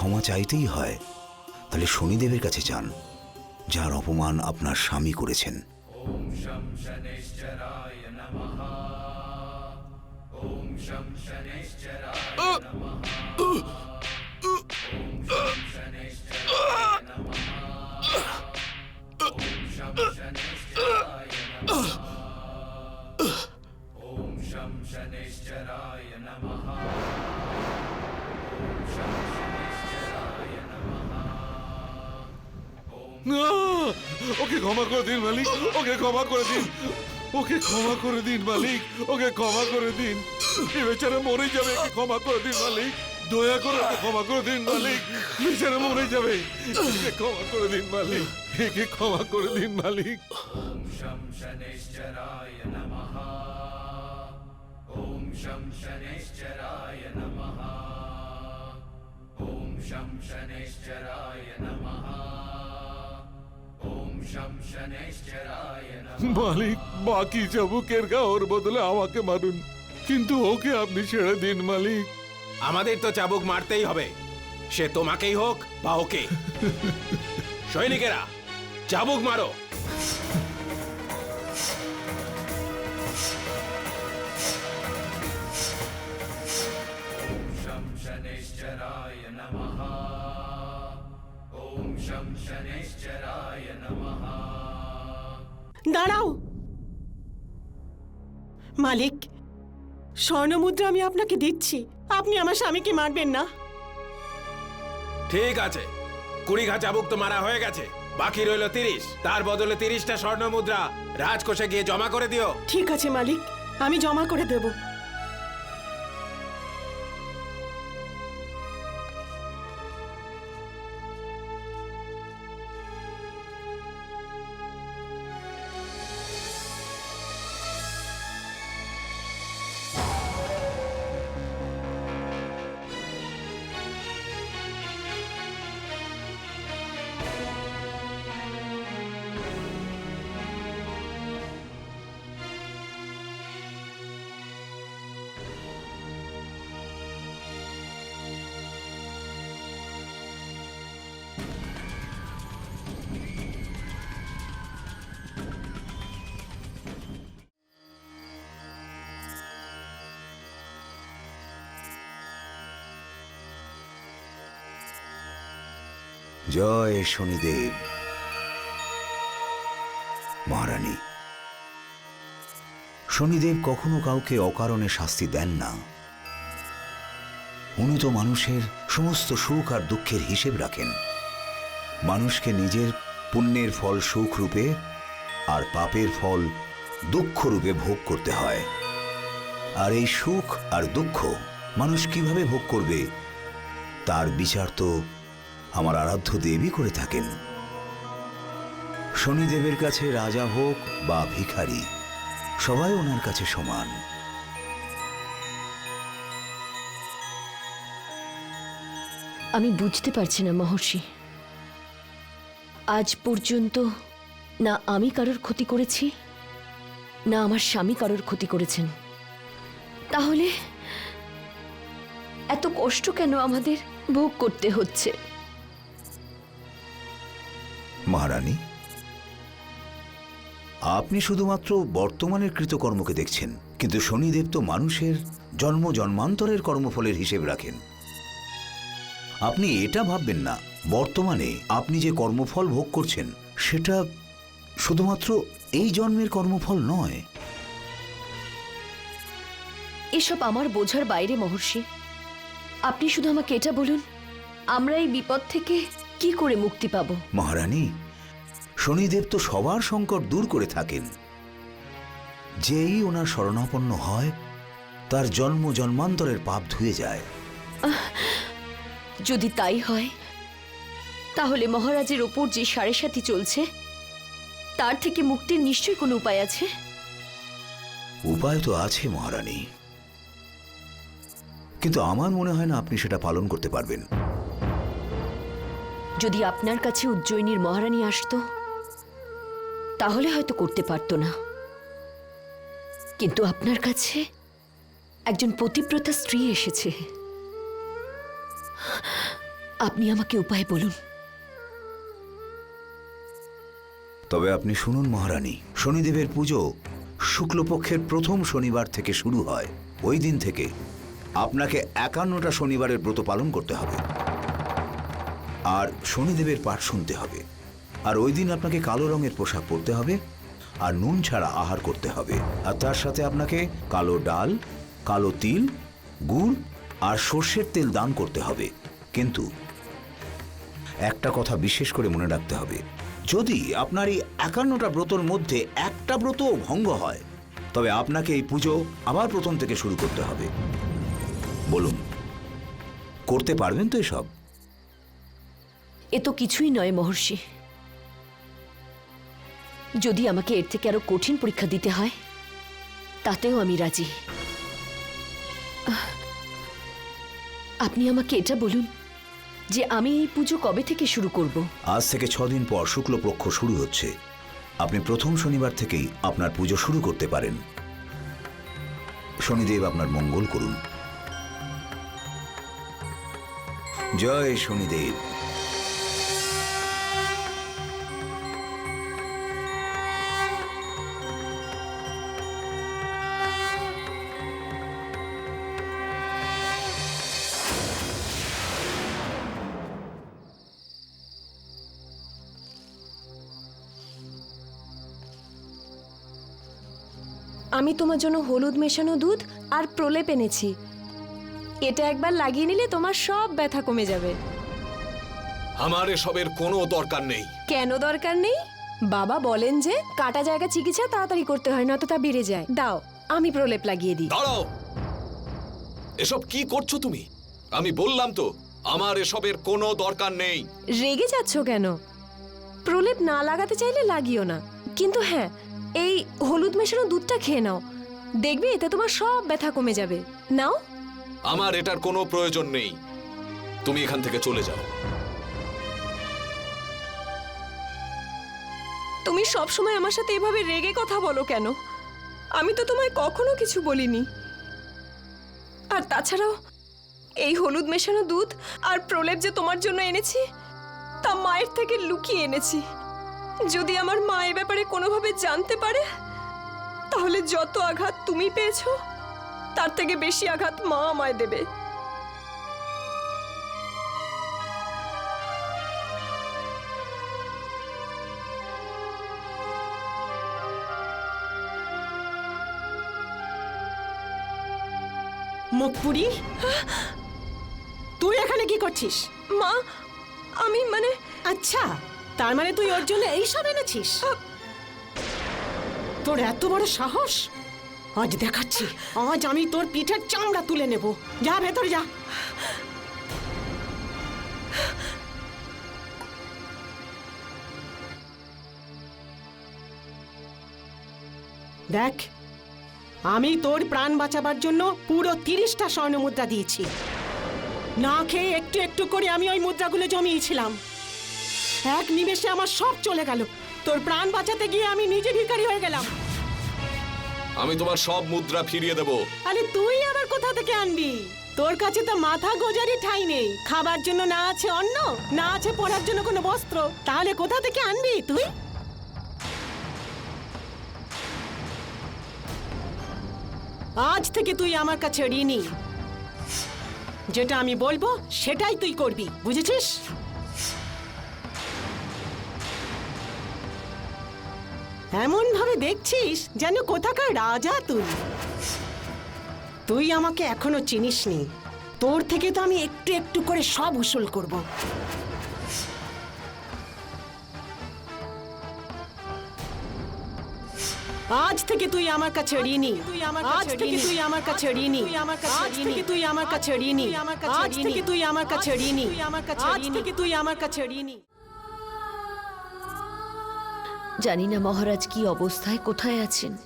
ক্ষমা চাইতেই হয় তাহলে শনিদেবের কাছে যান যার অপমান আপনার স্বামী করেছেন না! ক্ষমা করে দিন, মালিক। ওকে ক্ষমা করে দিন। ওকে ক্ষমা করে দিন, মালিক। ওকে ক্ষমা করে দিন। এ বেচারা মরে যাবে, একে ক্ষমা করে দিন, মালিক। দয়া করে ওকে ক্ষমা করে দিন, মালিক। বেচারা মরে যাবে ক্ষমা করে দিন, মালিক। একে ক্ষমা করে দিন, মালিক। মালিক বাকি চাবুকের গা ওর বদলে আমাকে মারুন। কিন্তু ওকে আপনি ছেড়ে দিন মালিক। আমাদের তো চাবুক মারতেই হবে। সে তোমাকেই হোক বা ওকে। সৈনিকেরা চাবুক মারো। দাঁড়াও। মালিক স্বর্ণমুদ্রা আমি আপনাকে দিচ্ছি। আপনি আমার স্বামীকে মারবেন না। ঠিক আছে। কুড়ি ঘা চাবুক তো মারা হয়ে গেছে। বাকি রইল তিরিশ। তার বদলে তিরিশটা স্বর্ণমুদ্রা রাজকোষে গিয়ে জমা করে দিও। ঠিক আছে মালিক। আমি জমা করে দেব। জয় শনিদেব। মহারানী, শনিদেব কখনো কাউকে অকারণে শাস্তি দেন না। উনি তো মানুষের সমস্ত সুখ আর দুঃখের হিসেব রাখেন। মানুষকে নিজের পুণ্যের ফল সুখ রূপে আর পাপের ফল দুঃখ রূপে ভোগ করতে হয়। আর এই সুখ আর দুঃখ মানুষ কীভাবে ভোগ করবে, তার বিচার তো আমার আরাধ্য দেবী করে থাকেন। শনিদেবের কাছে রাজা হোক বা ভিখারি, সবাই ওনার কাছে সমান। আমি বুঝতে পারছি না, মহর্ষি। আজ পর্যন্ত না আমি কারোর ক্ষতি করেছি, না আমার স্বামী কারোর ক্ষতি করেছেন। তাহলে এত কষ্ট কেন আমাদের ভোগ করতে হচ্ছে? মহারানী, আপনি শুধুমাত্র বর্তমানের কৃতকর্মকে দেখছেন, কিন্তু শনিদেব তো মানুষের জন্ম জন্মান্তরের কর্মফলের হিসেব রাখেন। আপনি এটা ভাববেন না, বর্তমানে আপনি যে কর্মফল ভোগ করছেন, সেটা শুধুমাত্র এই জন্মের কর্মফল নয়। এসব আমার বোঝার বাইরে, মহর্ষি। আপনি শুধু আমাকে এটা বলুন, আমরা এই বিপদ থেকে কি করে মুক্তি পাব? মহারানী শনিদেব তো সবার সংকট দূর করে থাকেন। যেই ওনার শরণাপন্ন হয় তার জন্ম জন্মান্তরের পাপ ধুয়ে যায়। যদি তাই হয় তাহলে মহারাজের ওপর যে সাড়ে সাথী চলছে তার থেকে মুক্তির নিশ্চয়ই কোনো উপায় আছে? উপায় তো আছে মহারানী। কিন্তু আমার মনে হয় না আপনি সেটা পালন করতে পারবেন। যদি আপনার কাছে উজ্জয়িনীর মহারানী আসতো, তাহলে হয়তো করতে পারতো না। কিন্তু আপনার কাছে একজন পতিব্রতা স্ত্রী এসেছে। আপনি আমাকে উপায় বলুন। তবে আপনি শুনুন মহারানী, শনিদেবের পুজো শুক্লপক্ষের প্রথম শনিবার থেকে শুরু হয়। ওই দিন থেকে আপনাকে একান্নটা শনিবারের ব্রত পালন করতে হবে। আর শনিদেবের পাঠ শুনতে হবে। আর ওই দিন আপনাকে কালো রঙের পোশাক পরতে হবে, আর নুন ছাড়া আহার করতে হবে। আর তার সাথে আপনাকে কালো ডাল, কালো তিল, গুড় আর সর্ষের তেল দান করতে হবে। কিন্তু একটা কথা বিশেষ করে মনে রাখতে হবে, যদি আপনার এই একান্নটা ব্রতর মধ্যে একটা ব্রত ভঙ্গ হয়, তবে আপনাকে এই পুজো আবার প্রথম থেকে শুরু করতে হবে। বলুন, করতে পারবেন তো এসব? এ তো কিছুই নয়, মহর্ষি। যদি আমাকে এর থেকে আরও কঠিন পরীক্ষা দিতে হয়, তাতেও আমি রাজি। আপনি আমাকে এটা বলুন যে আমি এই পুজো কবে থেকে শুরু করব? আজ থেকে ছদিন পর শুক্লপক্ষ শুরু হচ্ছে। আপনি প্রথম শনিবার থেকেই আপনার পুজো শুরু করতে পারেন। শনিদেব আপনার মঙ্গল করুন। জয় শনিদেব। আমি তোমার জন্য হলুদ মেশানো দুধ আর প্রলেপ এনেছি। এটা একবার লাগিয়ে নিলে তোমার সব ব্যথা কমে যাবে। আমার এসবের কোনো দরকার নেই। কেন দরকার নেই? বাবা বলেন যে কাটা জায়গা চিকিৎসা তাড়াতাড়ি করতে হয় নয়তো তা বেড়ে যায়। দাও আমি প্রলেপ লাগিয়ে দিই। দাঁড়াও! এসব কি করছ তুমি? আমি বললাম তো আমার এসবের কোনো দরকার নেই। রেগে যাচ্ছ কেন? প্রলেপ না লাগাতে চাইলে লাগিও না। কিন্তু হ্যাঁ এই হলুদ মেশানো দুধটা খেয়ে নাও। দেখবে এতে তোমার সব ব্যথা কমে যাবে। নাও। আমার এটার কোনো প্রয়োজন নেই। তুমি এখান থেকে চলে যাও। তুমি সব সময় আমার সাথে এভাবে রেগে কথা বলো কেন? আমি তো তোমায় কখনো কিছু বলিনি। আর তাছাড়াও এই হলুদ মেশানো দুধ আর প্রলেপ যে তোমার জন্য এনেছি তা মায়ের থেকে লুকিয়ে এনেছি। যদি আমার মা এ ব্যাপারে কোনোভাবে জানতে পারে তাহলে যত আঘাত তুমি পেয়েছ তার থেকে বেশি আঘাত মা আমায় দেবে। মুখপুরি? তুই এখানে কি করছিস? মা আমি মানে আচ্ছা। তার মানে তুই ওর জন্য এইসব এনেছিস? তোর এত বড় সাহস? আজ দেখাচ্ছি। আজ আমি তোর পিঠের চামড়া তুলে নেব। যা ভেতরে যা। দেখ, আমি তোর প্রাণ বাঁচাবার জন্য পুরো তিরিশটা স্বর্ণ মুদ্রা দিয়েছি। না খেয়ে একটু একটু করে আমি ওই মুদ্রাগুলো জমিয়েছিলাম। এক নিমেষে আমার সব চলে গেল। তোর প্রাণ বাঁচাতে গিয়ে আমি নিজে ভিখারি হয়ে গেলাম। আমি তোমার সব মুদ্রা ফিরিয়ে দেব। আরে তুই আবার কোথা থেকে আনবি? তোর কাছে তো মাথা গোজারি ঠাই নেই। খাবার জন্য না আছে অন্ন না আছে পরার জন্য কোনো বস্ত্র। তাহলে কোথা থেকে আনবি তুই? আজ থেকে তুই আমার কাছে ঋণী। যেটা আমি বলব সেটাই তুই করবি। বুঝেছিস? এমন ভাবে দেখছিস যেন কোথাকার রাজা তুই। তুই আমাকে এখনও চিনিসনি। তোর থেকে তো আমি একটু একটু করে সব উসুল করব। আজ থেকে তুই আমার কাছে ঋণী। আজ থেকে তুই আমার কাছে ঋণী। আজ থেকে তুই আমার কাছে ঋণী। আজ থেকে তুই আমার কাছে ঋণী। আজ থেকে তুই আমার কাছে ঋণী। জানি না মহারাজ কি অবস্থায় কোথায় আছেন।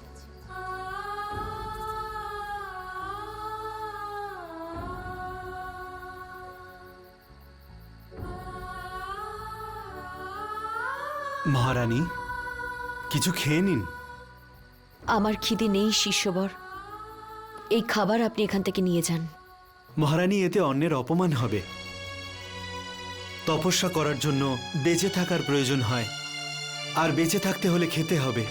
মহারানী কিছু খেয়ে নিন। আমার খিদে নেই শিষ্যবর। এই খাবার আপনি এখান থেকে নিয়ে যান। মহারানী এতে অন্যের অপমান হবে। তপস্যা করার জন্য বেঁচে থাকার প্রয়োজন হয়। আর বেঁচে থাকতে হলে খেতে হবে।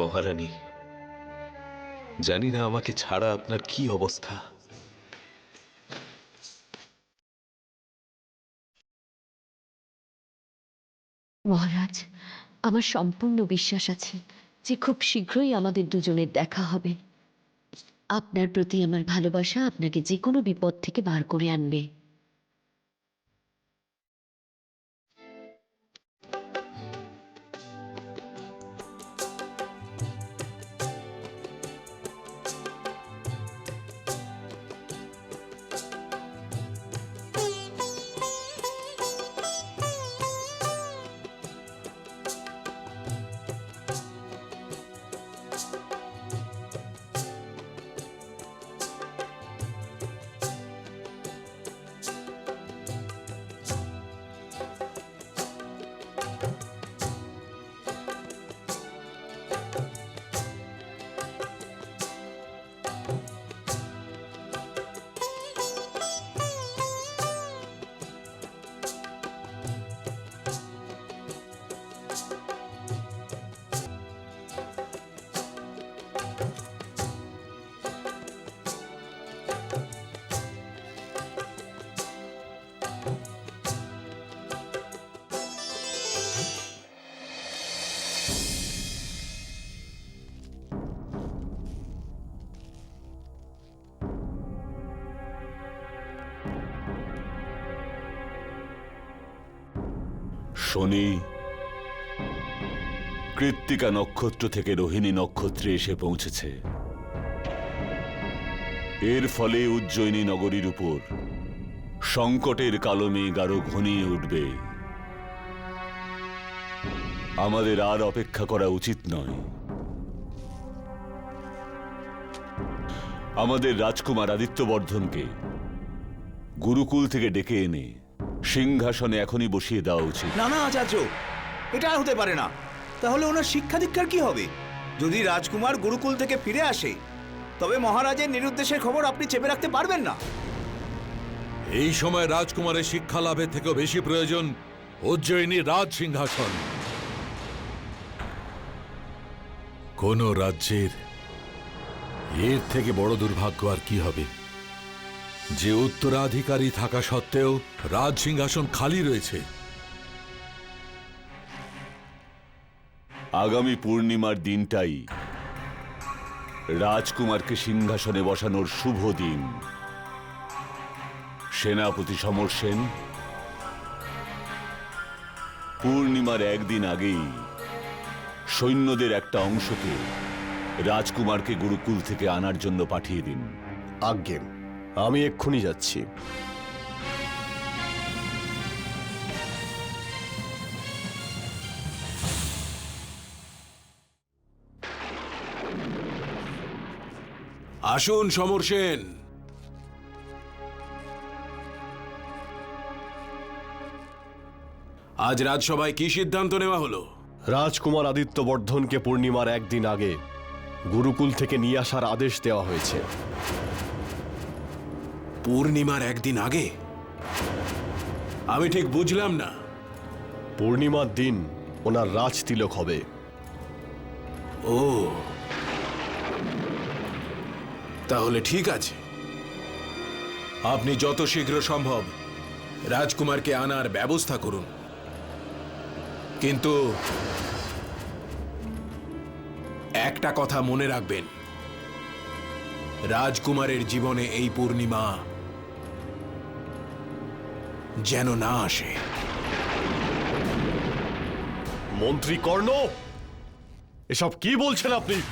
মহারানী। জানি না আমাকে ছাড়া আপনার কি অবস্থা। মহারাজ, আমার সম্পূর্ণ বিশ্বাস আছে যে খুব শীঘ্রই আমাদের দুজনের দেখা হবে। আপনার প্রতি আমার ভালোবাসা আপনাকে যে কোনো বিপদ থেকে বার করে আনবে। শনি, কৃত্তিকা নক্ষত্র থেকে রোহিণী নক্ষত্রে এসে পৌঁছেছে। এর ফলে উজ্জয়িনী নগরীর উপর সংকটের কালো মেঘ আরও ঘনিয়ে উঠবে। আমাদের আর অপেক্ষা করা উচিত নয়। আমাদের রাজকুমার আদিত্যবর্ধনকে গুরুকুল থেকে ডেকে এনে সিংহাসনে এখনই বসিয়ে দেওয়া উচিত। না না আচার্য এটা আর হতে পারে না। তাহলে ওনার শিক্ষা দীক্ষার কি হবে? যদি রাজকুমার গুরুকুল থেকে ফিরে আসে তবে মহারাজের নিরুদ্দেশের খবর আপনি চেপে রাখতে পারবেন না। এই সময় রাজকুমারের শিক্ষা লাভের থেকেও বেশি প্রয়োজন উজ্জয়িনী রাজ সিংহাসন। কোন রাজ্যের এর থেকে বড় দুর্ভাগ্য আর কি হবে? যে উত্তরাধিকারী থাকা সত্ত্বেও রাজ সিংহাসন খালি রয়েছে। আগামী পূর্ণিমার দিনটাই রাজকুমারকে সিংহাসনে বসানোর শুভ দিন। সেনাপতি সমর সেন পূর্ণিমার একদিন আগেই সৈন্যদের একটা অংশকে রাজকুমারকে গুরুকুল থেকে আনার জন্য পাঠিয়ে দিন। আজ্ঞে। আমি এক্ষুনি যাচ্ছি। আসুন সমর সেন। আজ রাজসভায় কি সিদ্ধান্ত নেওয়া হলো? রাজকুমার আদিত্য বর্ধনকে পূর্ণিমার একদিন আগে গুরুকুল থেকে নিয়ে আসার আদেশ দেওয়া হয়েছে। পূর্ণিমার একদিন আগে? আমি ঠিক বুঝলাম না। পূর্ণিমার দিন ওনার রাজ তিলক হবে। ও। তাহলে ঠিক আছে। আপনি যত শীঘ্র সম্ভব রাজকুমারকে আনার ব্যবস্থা করুন। কিন্তু একটা কথা মনে রাখবেন। রাজকুমারের জীবনে এই পূর্ণিমা যেন না আসে। মন্ত্রী কর্ণ এসব কি বলছেন আপনি?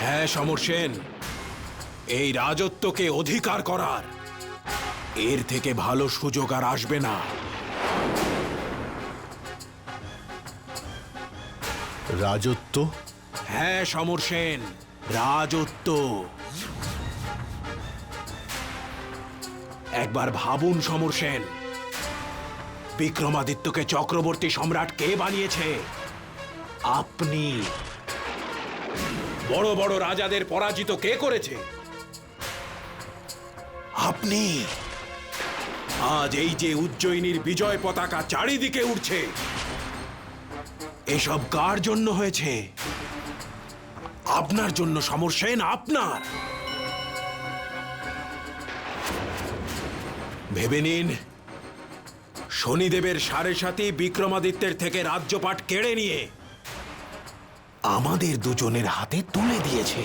হ্যাঁ সমর সেন এই রাজত্বকে অধিকার করার এর থেকে ভালো সুযোগ আর আসবে না। রাজত্ব? হ্যাঁ সমর সেন রাজত্ব। একবার ভাবুন সমর সেন। বিক্রমাদিত্যকে চক্রবর্তী সম্রাট কে বানিয়েছে? আপনি। বড় বড় রাজাদের পরাজিত কে করেছে? আপনি। আজ এই যে উজ্জয়িনীর বিজয় পতাকা চারিদিকে উঠছে এসব কার জন্য হয়েছে? আপনার জন্য সমর সেন আপনার। ভেবে নিন, শনিদেবের সাড়ে সাথে বিক্রমাদিত্যের থেকে রাজ্যপাট কেড়ে নিয়ে আমাদের দুজনের হাতে তুলে দিয়েছে।